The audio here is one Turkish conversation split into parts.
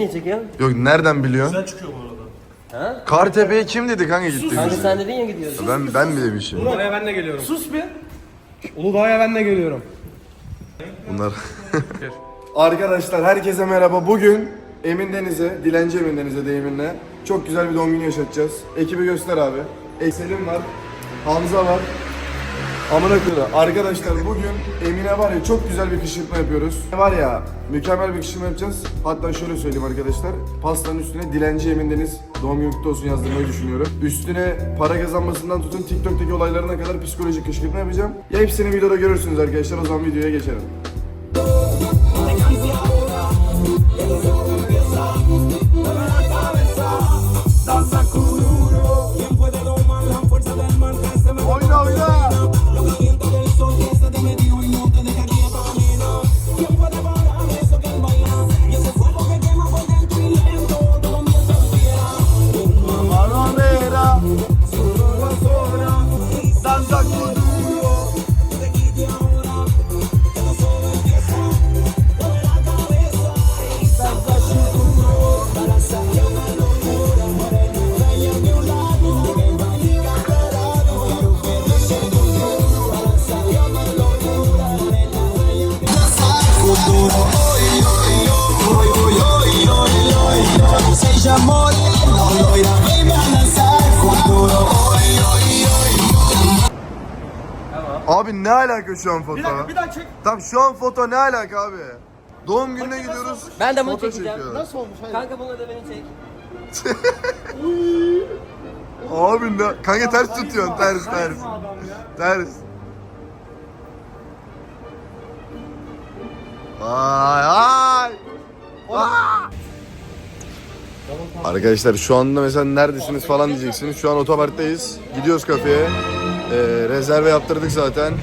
niye çekiyorsun? Yok nereden biliyorsun? Güzel çıkıyor bu arada. Ha? Kartepe'ye kim dedi kanka gitti Kanka sen dedin ya gidiyorsun. Ben ben mi demişim? Uludağ'a ben de geliyorum. Sus bir. Uludağ'a ben de geliyorum. Bunlar. Arkadaşlar herkese merhaba. Bugün Emin Deniz'e, Dilenci Emin Deniz'e deyiminle çok güzel bir doğum günü yaşatacağız. Ekibi göster abi. E, Selim var, Hamza var. Amına koyayım. Arkadaşlar bugün Emine var ya çok güzel bir kışkırtma yapıyoruz. Var ya mükemmel bir kışkırtma yapacağız. Hatta şöyle söyleyeyim arkadaşlar. Pastanın üstüne Dilenci Emin Deniz doğum günü kutlu olsun yazdırmayı düşünüyorum. Üstüne para kazanmasından tutun TikTok'taki olaylarına kadar psikolojik kışkırtma yapacağım. Ya hepsini videoda görürsünüz arkadaşlar. O zaman videoya geçelim. Ne alaka şu an foto? Bir dakika bir daha çek. Tamam şu an foto ne alaka abi? Doğum gününe gidiyoruz. Ben de bunu foto çekeceğim. çekiyorlar. Nasıl olmuş? Hayır. Kanka bunu da beni çek. Abi ne? Kanka ters tutuyorsun ters ters. Adam ya. Ters. Ay ay. Aa! Arkadaşlar şu anda mesela neredesiniz falan diyeceksiniz. Şu an otoparktayız. Gidiyoruz kafeye. Ee, rezerve yaptırdık zaten.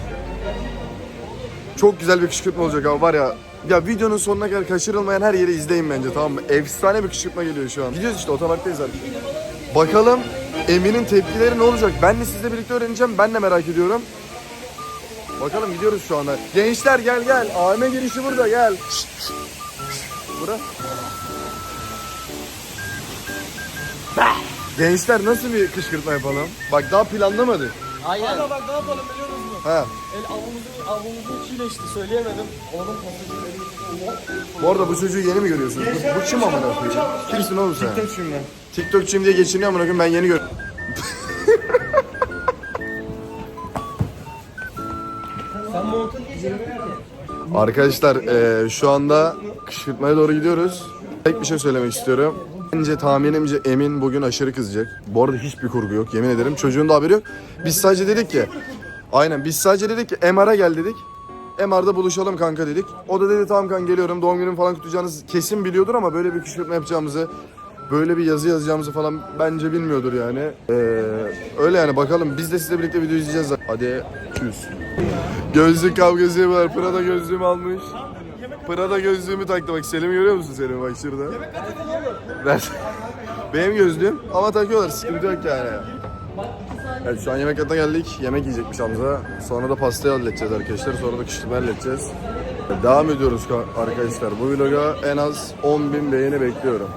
Çok güzel bir kışkırtma olacak abi var ya. Ya videonun sonuna kadar kaçırılmayan her yeri izleyin bence tamam mı? Efsane bir kışkırtma geliyor şu an. Gidiyoruz işte otoparktayız artık. Bakalım Emin'in tepkileri ne olacak? Ben de sizle birlikte öğreneceğim. Ben de merak ediyorum. Bakalım gidiyoruz şu anda. Gençler gel gel. AVM girişi burada gel. Bura. Gençler nasıl bir kışkırtma yapalım? Bak daha planlamadık. Aynen. Kanka bak ne yapalım biliyor musun? Ha. El avlumuzun, avlumuzun içiyle işte söyleyemedim. Oğlum pasajı Bu arada bu çocuğu yeni mi görüyorsunuz? Bu, bu kim amına koyayım? Kimsin oğlum sen? Tek şimdi. TikTokçuyum diye geçiniyor amına koyayım ben yeni gör. Arkadaşlar eee, şu anda kışkırtmaya doğru gidiyoruz. Tek bir şey söylemek istiyorum. Bence tahminimce Emin bugün aşırı kızacak. Bu arada hiçbir kurgu yok yemin ederim. Çocuğun da haberi yok. Biz sadece dedik ki Aynen biz sadece dedik ki MR'a gel dedik. MR'da buluşalım kanka dedik. O da dedi tamam kanka geliyorum doğum günümü falan kutlayacağınız kesin biliyordur ama böyle bir kışkırtma yapacağımızı böyle bir yazı yazacağımızı falan bence bilmiyordur yani. Ee, öyle yani bakalım biz de sizle birlikte video izleyeceğiz. Hadi çüz. Gözlük kavgası var. Prada gözlüğümü almış. Prada gözlüğümü taktı bak Selim'i görüyor musun Selim bak şurada. Ver. Benim gözlüğüm ama takıyorlar sıkıntı yok yani. Evet şu an yemek yatına geldik. Yemek yiyecekmiş Hamza. Sonra da pastayı halledeceğiz arkadaşlar. Sonra da kışlığı halledeceğiz. Devam ediyoruz ka- arkadaşlar. Bu vloga en az 10.000 beğeni bekliyorum.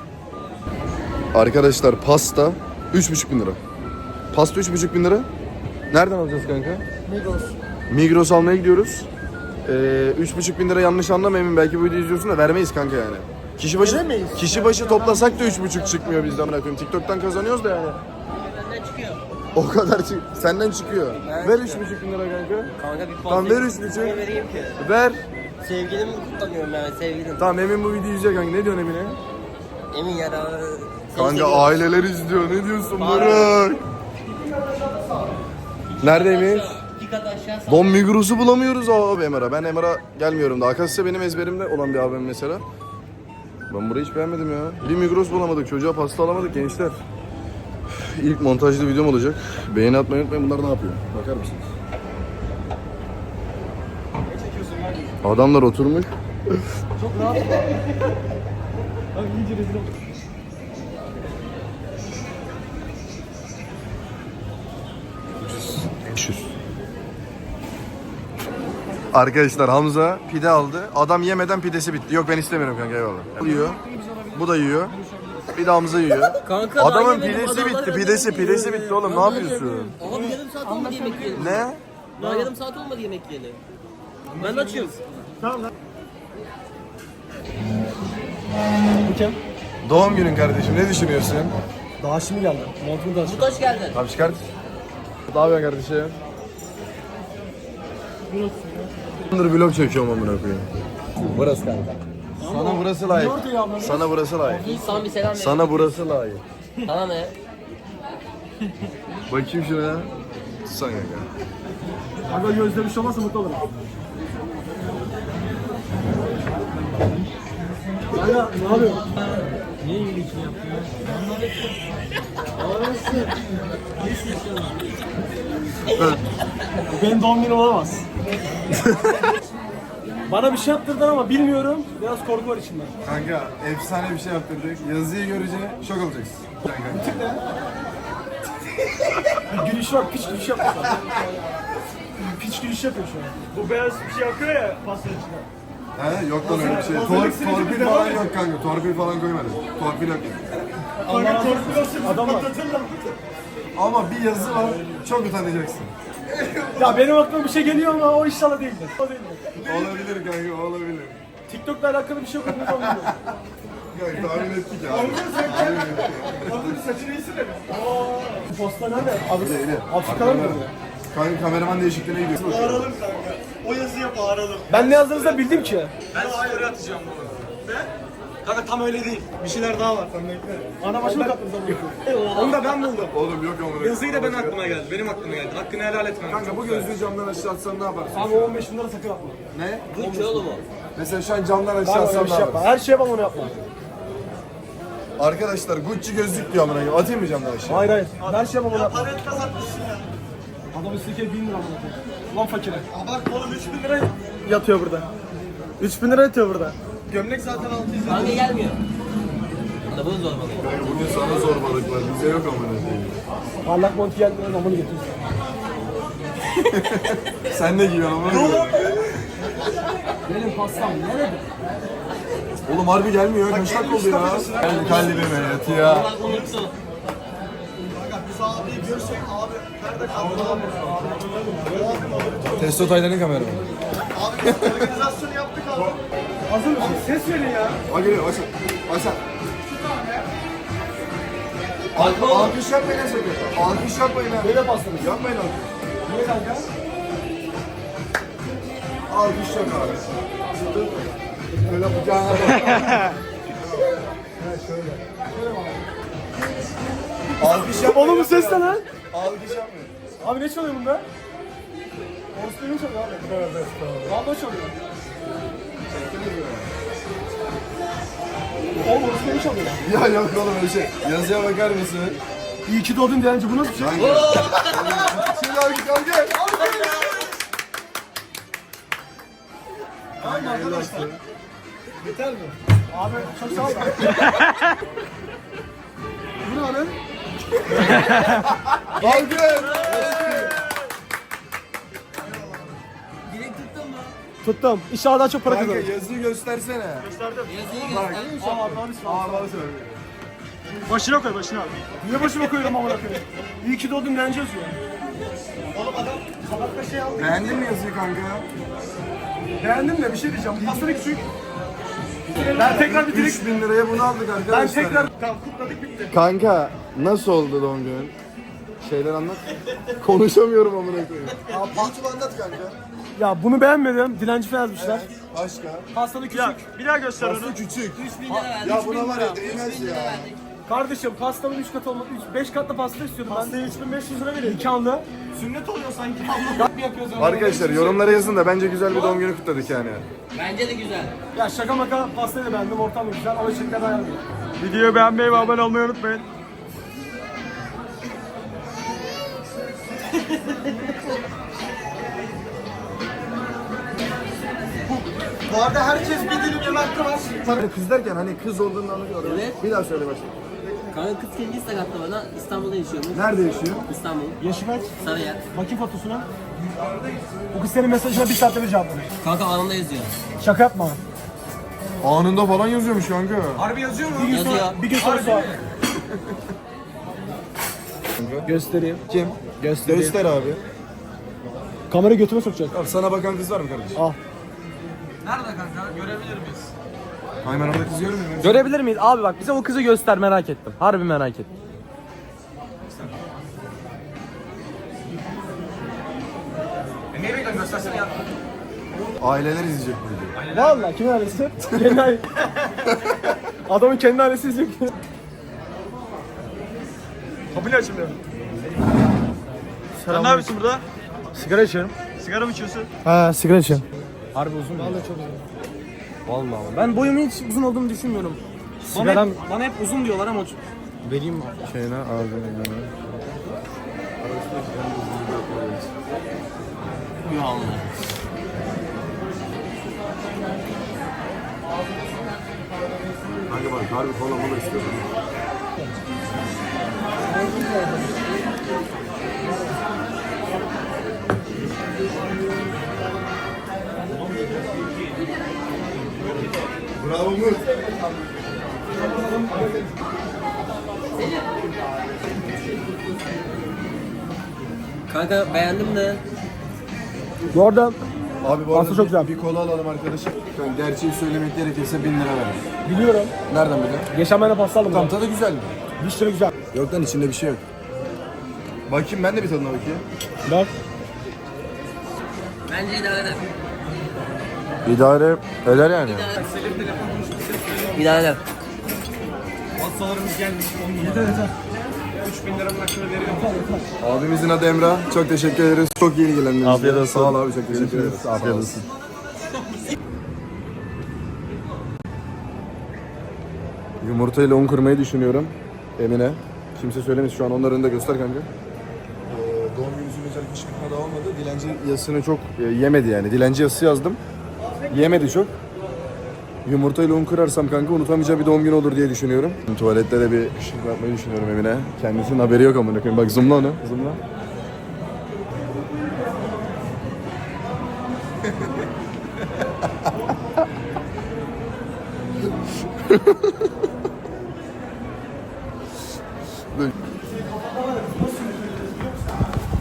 Arkadaşlar pasta 3,5 bin lira. Pasta 3,5 bin lira. Nereden alacağız kanka? Migros. Migros almaya gidiyoruz. Ee, 3,5 bin lira yanlış anlama Emin belki bu videoyu izliyorsun da vermeyiz kanka yani. Kişi başı Veremeyiz. kişi başı toplasak da 3,5 çıkmıyor bizden bırakıyorum. TikTok'tan kazanıyoruz da yani. Benden çıkıyor. O kadar çık senden çıkıyor. Ver 3,5 bin lira kanka. Kanka bir Tamam, fazla- ver üç buçuk. Vereyim ki? Ver. Sevgilimi kutlamıyorum yani sevgilim. Tamam Emin bu videoyu izliyor kanka. Ne diyorsun Emin'e? Emin ya da... seni Kanka seviyorum. aileler izliyor. Ne diyorsun Burak? Neredeymiş? İki kat aşağı sağ. Don Migros'u bulamıyoruz abi Emir'a. Ben Emir'a gelmiyorum da. Akasya benim ezberimde olan bir abim mesela. Ben burayı hiç beğenmedim ya. Bir Migros bulamadık. Çocuğa pasta alamadık gençler. İlk montajlı videom olacak. Beğeni atmayı unutmayın. Bunlar ne yapıyor? Bakar mısınız? Adamlar oturmuş. Abi iyice rezil olduk. Arkadaşlar Hamza pide aldı. Adam yemeden pidesi bitti. Yok ben istemiyorum kanka eyvallah. Alıyor. Bu da yiyor. Hamza yiyor. Kanka Adamın pidesi bitti, pidesi, pidesi bitti oğlum. Ne yapıyorsun? Abi yarım saat olmadı yemek yiyelim. Ne? Daha yarım saat olmadı yemek yiyelim. Ben de açıyorum. Bu kim? Doğum günün kardeşim. Ne düşünüyorsun? Daha şimdi geldi. Montumu da Mut hoş geldin. Abi çıkart. Ne yapıyorsun kardeşim? Dur vlog çekiyorum amına koyayım. Burası kanka. Sana burası layık. Sana burası layık. İyi sana bir selam ver. Sana burası layık. Sana ne? Bakayım şuna. Sen kanka. Aga gözde bir şey olmazsa mutlu olurum. Aga ne yapıyorsun? Niye iyilikini yaptın Benim doğum günüm olamaz. Bana bir şey yaptırdın ama bilmiyorum. Biraz korku var içimde. Kanka efsane bir şey yaptırdık. Yazıyı görünce şok olacaksın. Bir gülüş var, piç gülüş yapıyor şu an. Piç gülüş yapıyor şu an. Bu beyaz bir şey yapıyor ya pasta içinde. He yok lan öyle bir şey. Tor, torpil falan yok kanka. Torpil falan koymadım. Torpil yok. Kanka korku olsun. Adam var. Ama bir yazı var. Çok utanacaksın. Ya benim aklıma bir şey geliyor ama o inşallah değildir. O değildir. Olabilir kanka olabilir. TikTok'la alakalı bir şey da bilmiyorum. Kanka tahmin ettik ya. Adın saçını iyisi de mi? Aa, posta nerede? Abi, Öyle. Afrika'da mı? Kanka kameraman değişikliğine gidiyor. Bağıralım kanka. O yazıya bağıralım. Ben ne yazdığınızı da bildim ki. Ben story atacağım bunu. Ben? Kanka tam öyle değil. Bir şeyler daha var. Sen bekle. Ana başımı kattınız ama. Onu da ben buldum. Oğlum yok ama. Yazıyı da ben aklıma geldi. Benim aklıma geldi. Hakkını helal etmem. Kanka bu gözlüğü camdan aşağı atsan ne yaparsın? Abi o 15 bin lira sakın atma. Ne? Gucci oğlum o. Mesela şu an camdan aşağı atsam ne şey yaparsın? Her şeye bak onu yapma. Arkadaşlar Gucci gözlük diyor amına koyayım. Atayım mı camdan aşağı? Hayır hayır. Her şeye bak onu yapma. Para etmez atmışsın ya. Adam üstteki 1000 lira mı? Lan fakire. Abart oğlum 3000 lira. Yatıyor burada. 3000 lira yatıyor burada. Gömlek zaten 600 lira. Kanka gelmiyor. Adamın zorbalığı. Kanka bugün sana zorbalık var. Bize yok amına koyayım. Parlak mont geldi. Amını getir. Sen ne giyiyorsun amına koyayım? Benim pastam nerede? Oğlum harbi gelmiyor. Kaç dakika oldu ya? Geldi kalbime yat ya. Bak unuttu. Biz abiyi görsek abi nerede kaldı abi? Testo Taylan'ın kameramanı. Abi biz organizasyonu yaptık abi. Hazır mısın? Ses verin ya. Bak geliyor. Başak. Bakma oğlum. Alkış yapmayın ha sakın. Alkış yapmayın ha. Böyle pastamız. Yapmayın alkış. Niye kanka? Alkış yok abi. Böyle bıçağına bak. Alkış yap. Oğlum bu ses ne lan? Alkış yapmayın. Abi ne çalıyor bunda? Orası ne çalıyor abi? Tövbe estağfurullah. Valla çalıyor. Oğlum orası ne çalıyor? Ya yok oğlum öyle şey. Yazıya bakar mısın? İyi ki doğdun diyenci bu nasıl bir şey? Kanka. Şimdi kanka. Kanka arkadaşlar. Yeter mi? Abi çok sağ ol. bu ne abi? Alkış. Tuttum. İnşallah daha çok para Kanka kazanırım. yazıyı göstersene. Yazıyı Bak. göster. Aa. Ağırları söyle. Başına koy başına. Niye başıma koyuyorum amına koyayım? İyi ki doğdun diyenci yazıyor. Oğlum adam sabahta şey aldı. Beğendin mi yazıyı kanka? Beğendim de bir şey diyeceğim. Pastayı küçük. Ben tekrar bir dilek... 3000 liraya bunu aldık Ben arkadaşlar. tekrar... Tamam kutladık bitti. Kanka nasıl oldu doğum günün? Şeyler anlat. Konuşamıyorum amına koyayım. Abi Batu anlat kanka. Ya bunu beğenmedim. Dilenci falan yazmışlar. Başka. Pastanı küçük. bir daha göster Pasta küçük. 3000 lira verdik. Ya buna var ya 3000 değmez ya. Kardeşim pastamın 3 katı olmadı. 5 katlı pasta istiyordum. Ben de 3500 lira vereyim. İkanlı. Sünnet oluyor sanki. Yapıyoruz ama. Arkadaşlar yorumlara yazın da bence güzel bir doğum günü kutladık yani. Bence de güzel. Ya şaka maka pastayı da beğendim. Ortam da güzel ama şeker dayanmıyor. Videoyu beğenmeyi ve abone olmayı unutmayın. Bu arada herkes bir dilim yemek hakkı var. Hani kız derken hani kız olduğunu anlıyorum. Evet. Bir daha söyle başla. Kanka kız kendisi sakattı bana. İstanbul'da yaşıyormuş. Nerede yaşıyor? İstanbul. Yaşı kaç? Sarıyer. Bakayım fotosuna. Bu kız senin mesajına bir saatte bir cevap veriyor. Kanka anında yazıyor. Şaka yapma. Anında falan yazıyormuş kanka. Harbi yazıyor mu? Yazıyor. Bir gün sonra sonra. Göstereyim. Kim? Göstereyim. Göster abi. Kamera götüme sokacak. Abi sana bakan kız var mı kardeşim? Nerede kanka? Görebilir miyiz? Hayır ben orada kız görmüyorum. ya. Görebilir miyiz? Abi bak bize o kızı göster merak ettim. Harbi merak ettim. E niye bekliyorsun? Göstersene ya. Aileler izleyecek bu videoyu. Valla kimin ailesi? kendi ailesi. Adamın kendi ailesi izliyor. Kapıyı açılmıyor. Sen ne yapıyorsun burada? Sigara içiyorum. Sigara mı içiyorsun? Ha sigara içiyorum. Harbi uzun mu? Vallahi çok uzun. Vallahi ama. Ben boyumun hiç uzun olduğunu düşünmüyorum. Bana Sigaram- hep, bana hep uzun diyorlar ama vereyim Şeyine ağzına. Ya Allah. Kanka bak harbi kola mola istiyorum. Bravo Umut. Kanka beğendim de. Bu arada Abi bu arada Aslı çok bir- güzel. bir kola alalım arkadaşım. Yani gerçeği söylemek gerekirse 1000 lira verir. biliyorum. Nereden biliyorsun? Geçen ben de pasta aldım. Tam tadı güzel mi? Dişleri güzel. Yok lan içinde bir şey yok. Bakayım ben de bir tadına bakayım. Bak. Bence idare eder. İdare eder yani. İdare eder. Hastalarımız gelmiş. 10 numara. 3000 liranın hakkını veriyorum. Abimizin adı Emrah. Çok teşekkür ederiz. Çok iyi ilgilendiniz. Afiyet olsun. Sağ ol abi çok teşekkür ederiz. Afiyet olsun. Yumurta ile un kırmayı düşünüyorum. Emine. Kimse söylemesin şu an onların da göster kanka. Ee, doğum günü özel kışkırtma da olmadı. Yazısını çok e, yemedi yani. Dilenci yazısı yazdım. Yemedi çok. Yumurta ile un kırarsam kanka unutamayacağı bir doğum günü olur diye düşünüyorum. Tuvalette de bir kışkırtma yapmayı düşünüyorum Emine. Kendisinin haberi yok amına koyayım. Bak zoomla onu. Zoomla.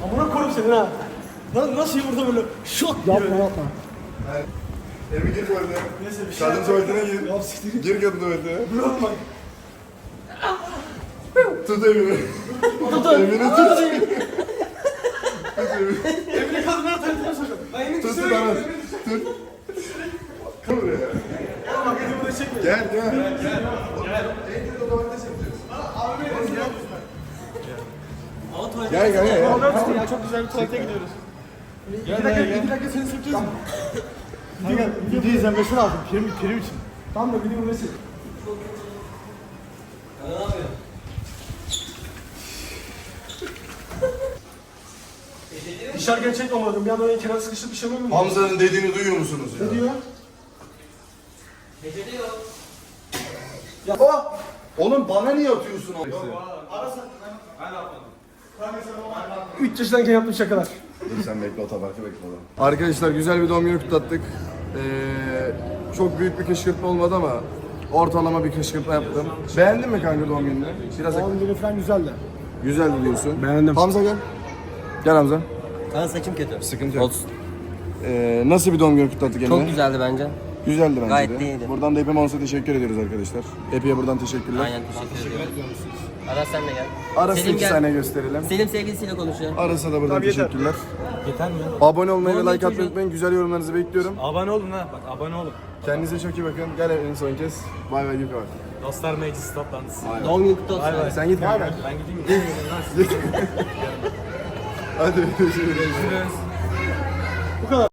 Amına koyayım seni ha. Lan nasıl yumurta böyle şok Yapma yapma. Emi gir tuvaletine. Kadın tuvaletine gir. Gir kadın tuvaletine. Bırakma. Tut Emine. Tut Emine tut. Evine kadınlara tuvaletine sokak. Ben yine Tut tut Aras. Tut. Gel buraya. Gel gel. Gel gel gel. ya çok güzel bir tuvalete gidiyoruz. Gel bir dakika, bir dakika seni süreceğiz. Kanka video izlenmesini aldım prim, prim için. Tamam da video burası. Dışarıdan çekmem Bir anda beni kenara sıkıştırıp bir şey mi? Hamza'nın dediğini duyuyor musunuz ya? Ne diyor? Oh! Oğlum bana niye atıyorsun o? 3 yaşındayken yaptığım şakalar. Dur sen bekle otoparkı bekle oğlum. Arkadaşlar güzel bir doğum günü kutlattık. Ee, çok büyük bir kışkırtma olmadı ama ortalama bir kışkırtma yaptım. Beğendin mi kanka doğum gününü? Biraz Doğum günü falan güzeldi. güzeldi diyorsun. Beğendim. Hamza gel. Gel Hamza. Kanka saçım kötü. Sıkıntı yok. Olsun. Ee, nasıl bir doğum günü kutlattık Emine? Çok güzeldi bence. Güzeldi bence Gayet de. de iyiydi. Buradan da Epim Onsa teşekkür ediyoruz arkadaşlar. Epi'ye buradan teşekkürler. Aynen teşekkür ederim. Aras sen de gel. Arası Selim iki gel. saniye gösterelim. Selim sevgilisiyle konuşuyor. Arasa da buradan yeter. teşekkürler. Yeter mi? Abone olmayı ve like atmayı unutmayın. Güzel yorumlarınızı bekliyorum. Abone olun ha. Bak abone olun. Kendinize çok iyi bakın. Gel en son kez. Bay bay Gökhan. Dostlar meclis toplantısı. Doğum günü kutlu olsun. Sen git kanka. Ben gideyim mi? Hadi görüşürüz. Bu kadar.